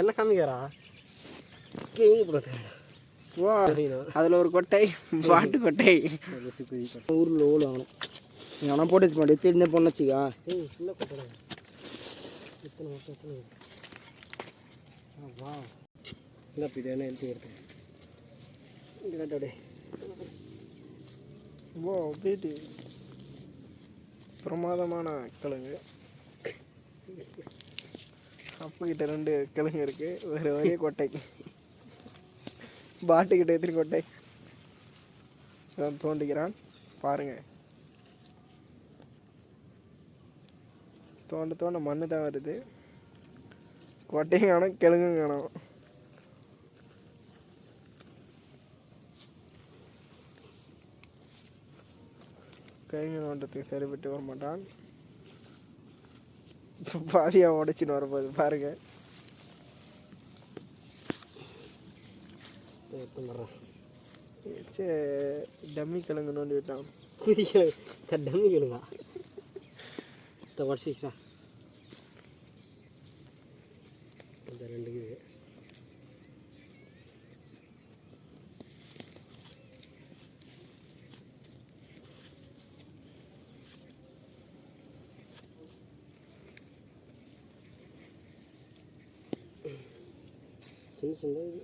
என்ன காமிக்கிறா கிழிஞ்சு போடுறதுக்காடா வா. அதில் ஒரு கொட்டை பாட்டு கொட்டை. ஊரில் ஓடு நீ அவனை போட்டு வச்சு மாட்டேன். தெரிஞ்ச பொண்ணு வச்சுக்கா. சின்ன கொட்டடா எத்தனை வருஷம்? எத்தனை வா. இல்லை என்ன எழுத்து எடுத்தேன் இங்கே காட்டோடே வா பிரமாதமான கிழங்கு. அப்பக்கிட்ட ரெண்டு கிழங்கு இருக்கு. வேறு ஒரே கொட்டை. பாட்டுக்கிட்ட எத்தனை கொட்டை. இதான் தோண்டிக்கிறான். பாருங்க. தோண்ட தோண்ட மண்ணு தான் வருது. கொட்டையும் காணும் கிழங்கும் காணும். கிழங்கு நோண்டத்துக்கு சரிபட்டு வர மாட்டான் பாதியாக உடைச்சின்னு வரப்போகுது பாருங்க. எடுத்து வர்றேன் சே டம்மி கிழங்கு நோண்டி விட்டான். குதிக்க டம்மி கேளுங்க இந்த உடச்சிச்சா இந்த ரெண்டு இது. சின்ன சின்ன இது